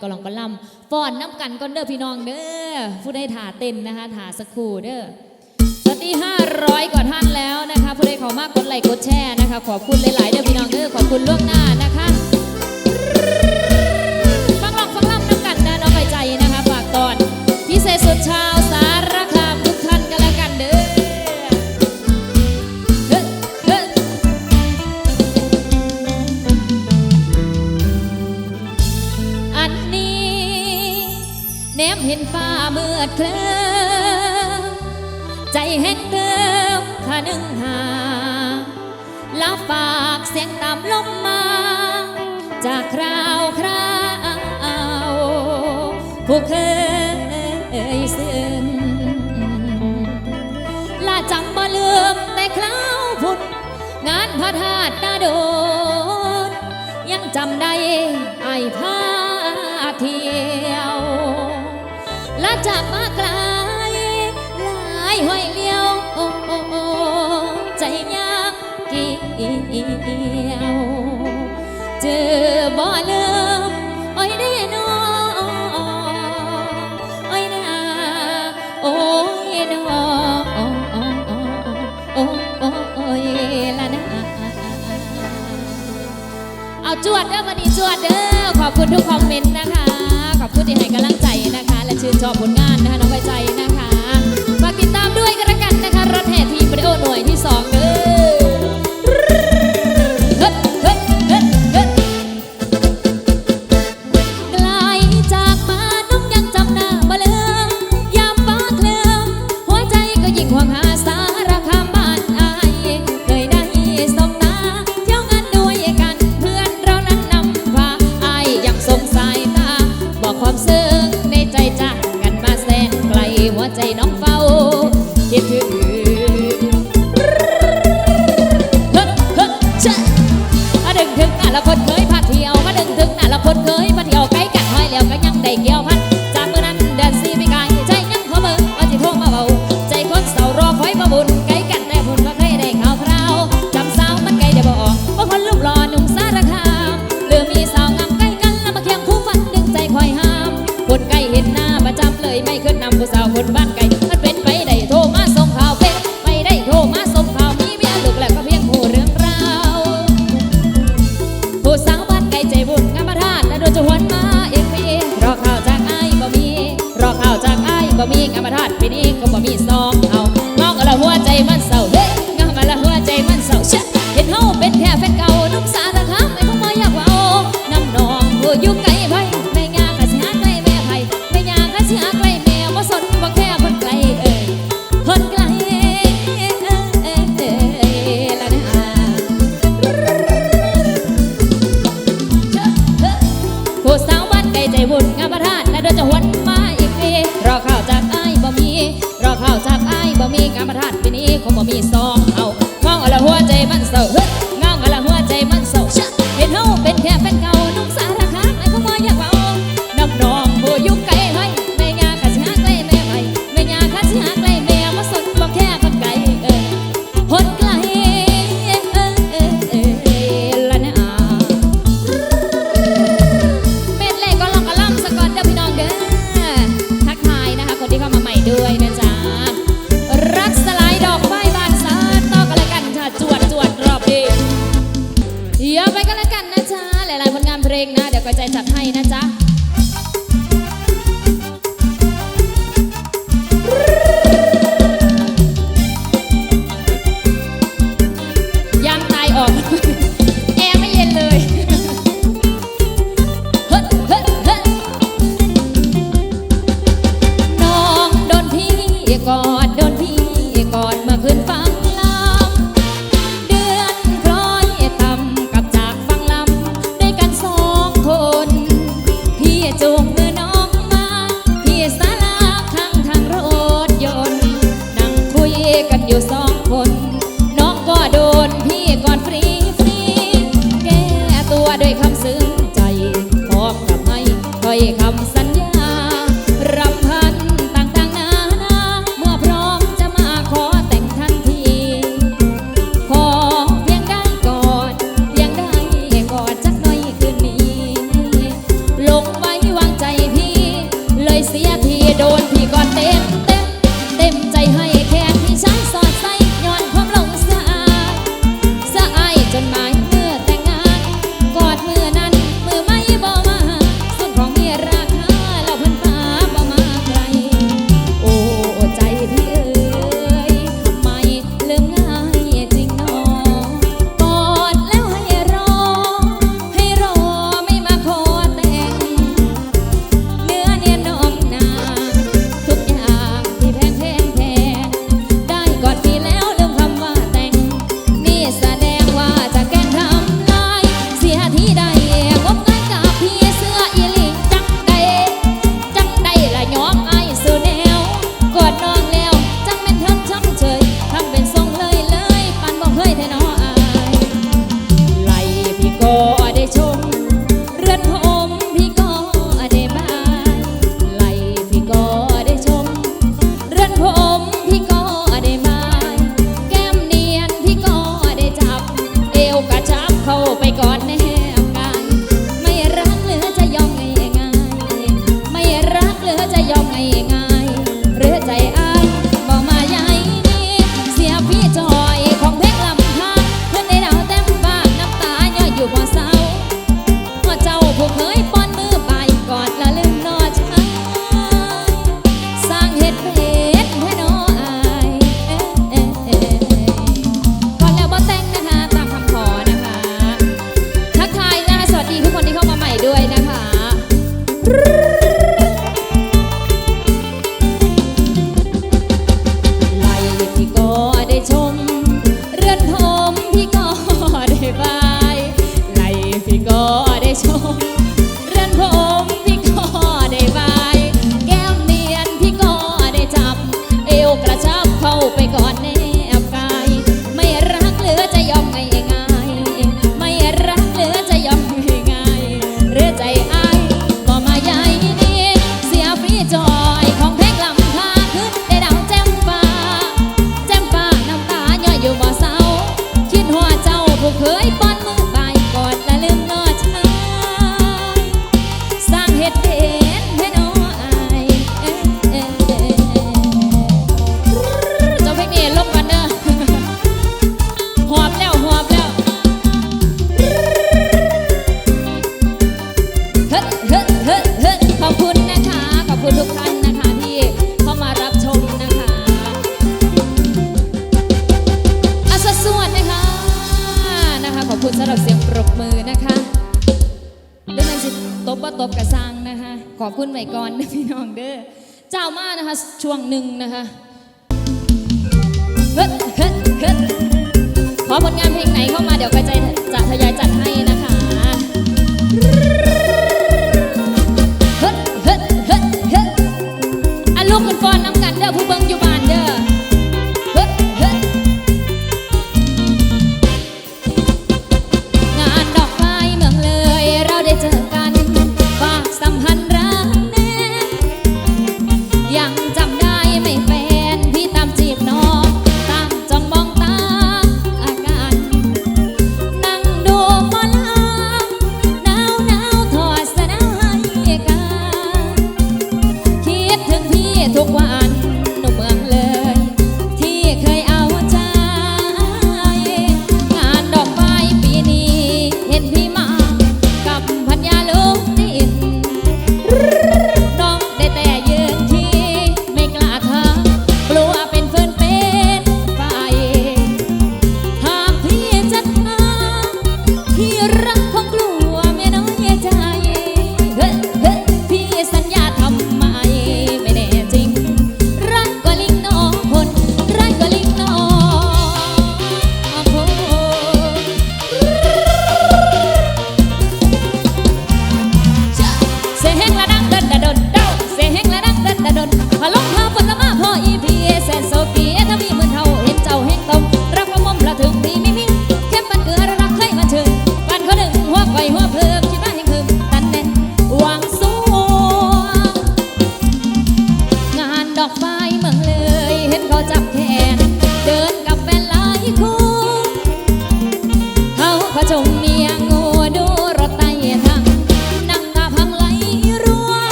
กลองกระลำฟ้อนน้ำกันก้อนเด้อพี่น้องเด้อผู้ได้ถ่าเต้นนะคะถ่าสักครู่เด้อสวัสดีห้าร้อยกว่าท่านแล้วนะคะ ผู้ใดขอมากกดไลค์กดแชร์นะคะ ขอบคุณหลายๆเด้อพี่น้องเด้อขอบคุณล่วงหน้านะคะฟังลองฟังล่ำน้ำกันนะน้องใบใจนะคะฝากตอนพิเศษสุดชาว ดเคลิ้มใจแห้งเติมขานึงหาลาฝากเสียงตามลมมา จากคราวคราวผู้เคยซึ้งลาจำบ่ลืมแต่คราวพุ่น งานพระธาตุนาโดน ยังจำได้ไอ้พาเที่ยว จากมาไกลไหลห้อยเลี้ยวใจยากเกี่ยวเจอบ่เลิมอ้อยแน่นอโอ้ยนาโอ้ยนอโอ้โอ้ยละนาเอาจวดเด้อวันนี้จวดเด้อขอบคุณทุกคอมเมนต์นะคะ ขอบคุณที่ให้กำลังใจนะคะ ชื่นชอบผลงานนะคะน้องใบใจนะคะฝากติดตามด้วยกันละกันนะคะรถแห่ทีมวิดีโอหน่วยที่2 หัวใจน้องฟ้า ใจจัดให้นะจ๊ะ ณสำหรับเสียงปรบมือนะคะด้วยองนั้นจิตบว่ตบกระซังนะคะ ขอบคุณไว้ก่อนพี่น้องเด้อ เจ้ามานะคะ ช่วงหนึ่งนะคะเฮ้เฮ้เฮ้ขอผลงานเพลงไหนเข้ามาเดี๋ยวกระจายจะทยายจัดให้นะ